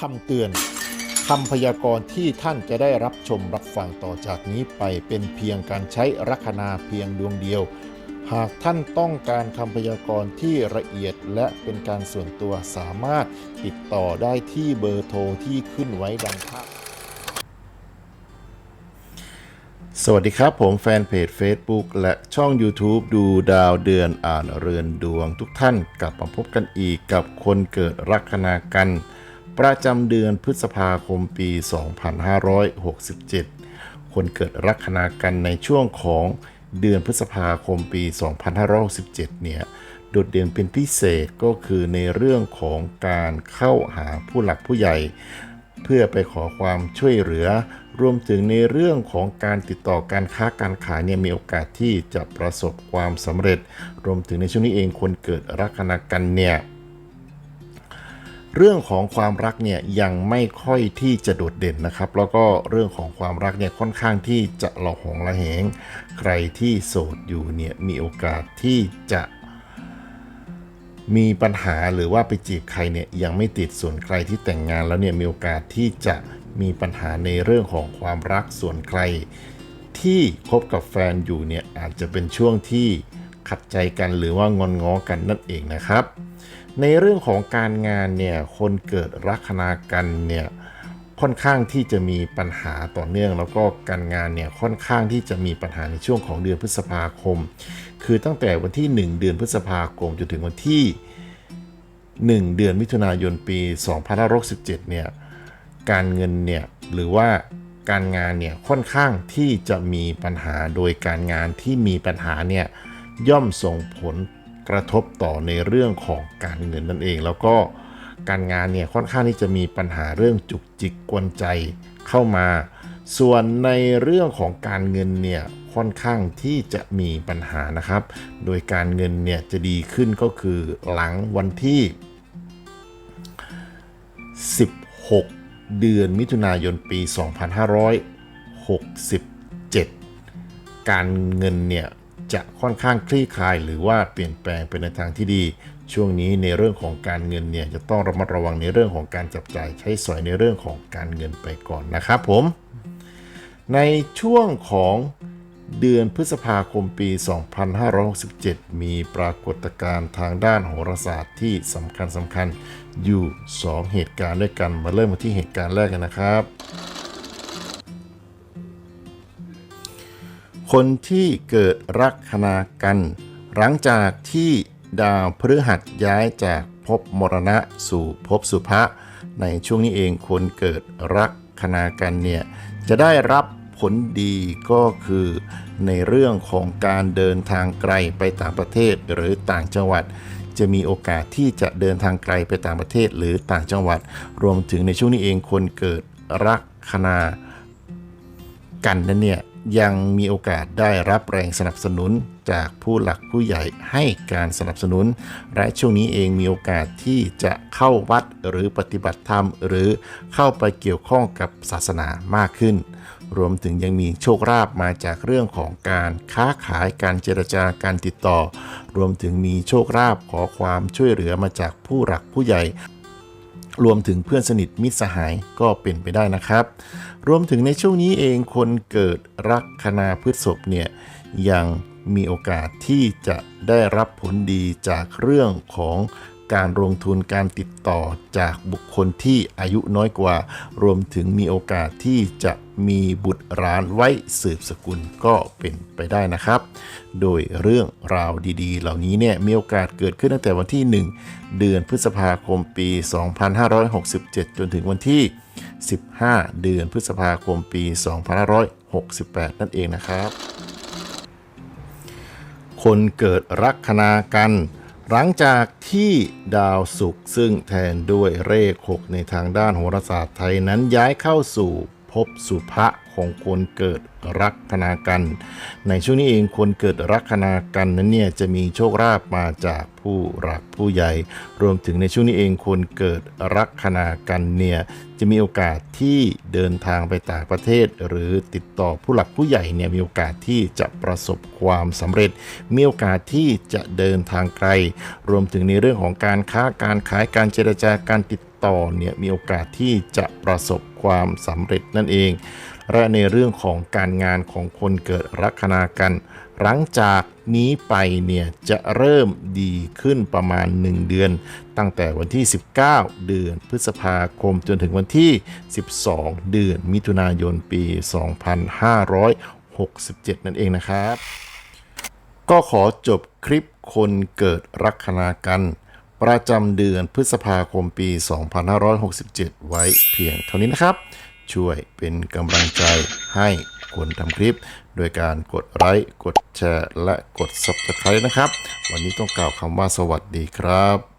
คำเตือนคำพยากรณ์ที่ท่านจะได้รับชมรับฟังต่อจากนี้ไปเป็นเพียงการใช้ลัคนาเพียงดวงเดียว หากท่านต้องการคำพยากรณ์ที่ละเอียดและเป็นการส่วนตัวสามารถติดต่อได้ที่เบอร์โทรที่ขึ้นไว้ดังภาพสวัสดีครับ ผมแฟนเพจ Facebook และช่อง YouTube ดูดาวเดือนอ่านเรือนดวงทุกท่านกลับมาพบกันอีกกับคนเกิดลัคนากัน ประจำเดือนพฤษภาคมปี 2567 คนเกิดลัคนากันในช่วงของเดือนพฤษภาคมปี 2567 เนี่ย โดดเด่นเป็นพิเศษก็คือในเรื่องของการเข้าหาผู้หลักผู้ใหญ่ เพื่อไปขอความช่วยเหลือ รวมถึงในเรื่องของการติดต่อการค้าการขายเนี่ยมีโอกาสที่จะประสบความสำเร็จ รวมถึงในช่วงนี้เองคนเกิดลัคนากันเนี่ย เรื่องของความรักเนี่ยยังไม่ค่อยที่จะโดดเด่นนะครับ แล้วก็เรื่องของความรักเนี่ยค่อนข้างที่จะหลอกหงละเหง ใครที่โสดอยู่เนี่ยมีโอกาสที่จะมีปัญหาหรือว่าไปจีบใครเนี่ยยังไม่ติดส่วนใครที่แต่งงานแล้วเนี่ยมีโอกาสที่จะมีปัญหาในเรื่องของความรักส่วนใคร ที่คบกับแฟนอยู่เนี่ยอาจจะเป็นช่วงที่ ขัดใจกันหรือว่างอนง้อกันนั่นเองนะครับ ในเรื่องของการงานเนี่ยคนเกิดลัคนากันเนี่ยค่อนข้างที่จะมีปัญหาต่อเนื่อง แล้วก็การงานเนี่ยค่อนข้างที่จะมีปัญหาในช่วงของเดือนพฤษภาคม คือตั้งแต่วันที่ 1 เดือนพฤษภาคมจนถึงวันที่ 1 เดือนมิถุนายนปี2567เนี่ยการเงินเนี่ยหรือว่าการงานเนี่ยค่อนข้างที่จะมีปัญหาโดยการงานที่มีปัญหาเนี่ย ย่อมส่งผลกระทบต่อในเรื่องของการเงินนั่นเอง แล้วก็การงานเนี่ยค่อนข้างที่จะมีปัญหาเรื่องจุกจิกกวนใจเข้ามา ส่วนในเรื่องของการเงินเนี่ยค่อนข้างที่จะมีปัญหานะครับ โดยการเงินเนี่ยจะดีขึ้นก็คือหลังวันที่ 16 เดือนมิถุนายนปี 2567 การเงินเนี่ย จะค่อนข้างคลี่คลาย หรือว่าเปลี่ยนแปลงไปในทางที่ดี ช่วงนี้ในเรื่องของการเงินเนี่ยจะต้องระมัดระวังในเรื่องของการจับจ่ายใช้สอยในเรื่องของการเงินไปก่อนนะครับผม ในช่วงของเดือนพฤษภาคมปี 2567 มีปรากฏการณ์ทางด้านโหราศาสตร์ที่สำคัญสำคัญอยู่ 2 เหตุการณ์ด้วยกันมาเริ่มกันที่เหตุการณ์แรกกันนะครับ คนที่เกิดลัคนากัน หลังจากที่ดาวพฤหัสย้ายจากภพมรณะสู่ภพสุภะในช่วงนี้เองคนเกิดลัคนากันเนี่ยจะได้รับผลดีก็คือในเรื่องของการเดินทางไกลไปต่างประเทศหรือต่างจังหวัด จะมีโอกาสที่จะเดินทางไกลไปต่างประเทศหรือต่างจังหวัด รวมถึงในช่วงนี้เองคนเกิดลักคนากันนั้นเนี่ย ยังมีโอกาสได้รับแรงสนับสนุนจากผู้หลักผู้ใหญ่ให้การสนับสนุน และช่วงนี้เองมีโอกาสที่จะเข้าวัดหรือปฏิบัติธรรม หรือเข้าไปเกี่ยวข้องกับศาสนามากขึ้น รวมถึงยังมีโชคลาภมาจากเรื่องของการค้าขายการเจรจาการติดต่อ รวมถึงมีโชคลาภขอความช่วยเหลือมาจากผู้หลักผู้ใหญ่ รวมถึงเพื่อนสนิทมิตรสหายก็เป็นไปได้นะครับ รวมถึงในช่วงนี้เองคนเกิดลัคนาพฤษภเนี่ยยังมีโอกาสที่จะได้รับผลดีจากเรื่องของ การลงทุนการติดต่อจากบุคคลที่อายุน้อยกว่า รวมถึงมีโอกาสที่จะมีบุตรหลานไว้สืบสกุลก็เป็นไปได้นะครับ โดยเรื่องราวดีๆ เหล่านี้เนี่ยมีโอกาสเกิดขึ้นตั้งแต่วันที่ 1 เดือนพฤษภาคมปี 2567 จนถึงวันที่ 15 เดือนพฤษภาคมปี 2568 นั่นเองนะครับ คนเกิดลัคนากัน หลังจากที่ดาวศุกร์ซึ่งแทนด้วยเลข6ในทางด้านโหราศาสตร์ไทยนั้นย้ายเข้าสู่ ภพสุภะของคนเกิดลัคนากัน ในช่วงนี้เองคนเกิดลัคนากันนั้นเนี่ยจะมีโชคลาภมาจากผู้หลักผู้ใหญ่ รวมถึงในช่วงนี้เองคนเกิดลัคนากันเนี่ยจะมีโอกาสที่เดินทางไปต่างประเทศ หรือติดต่อผู้หลักผู้ใหญ่เนี่ยมีโอกาสที่จะประสบความสำเร็จ มีโอกาสที่จะเดินทางไกล รวมถึงในเรื่องของการค้าการขายการเจรจาการติด ต่อเนี่ยมีโอกาสที่จะประสบความสำเร็จนั่นเอง และในเรื่องของการงานของคนเกิดลัคนากัน หลังจากนี้ไปเนี่ยจะเริ่มดีขึ้นประมาณ 1 เดือน ตั้งแต่วันที่ 19 เดือนพฤษภาคมจนถึงวันที่ 12 เดือนมิถุนายนปี 2567 นั่นเองนะครับ ก็ขอจบคลิปคนเกิดลัคนากัน ประจำเดือนพฤษภาคมปี 2567 ไว้เพียงเท่านี้นะครับ ช่วยเป็นกำลังใจให้คนทำคลิป โดยการกดไลค์กดแชร์ และกด Subscribe นะครับ วันนี้ต้องกล่าวคำว่าสวัสดีครับ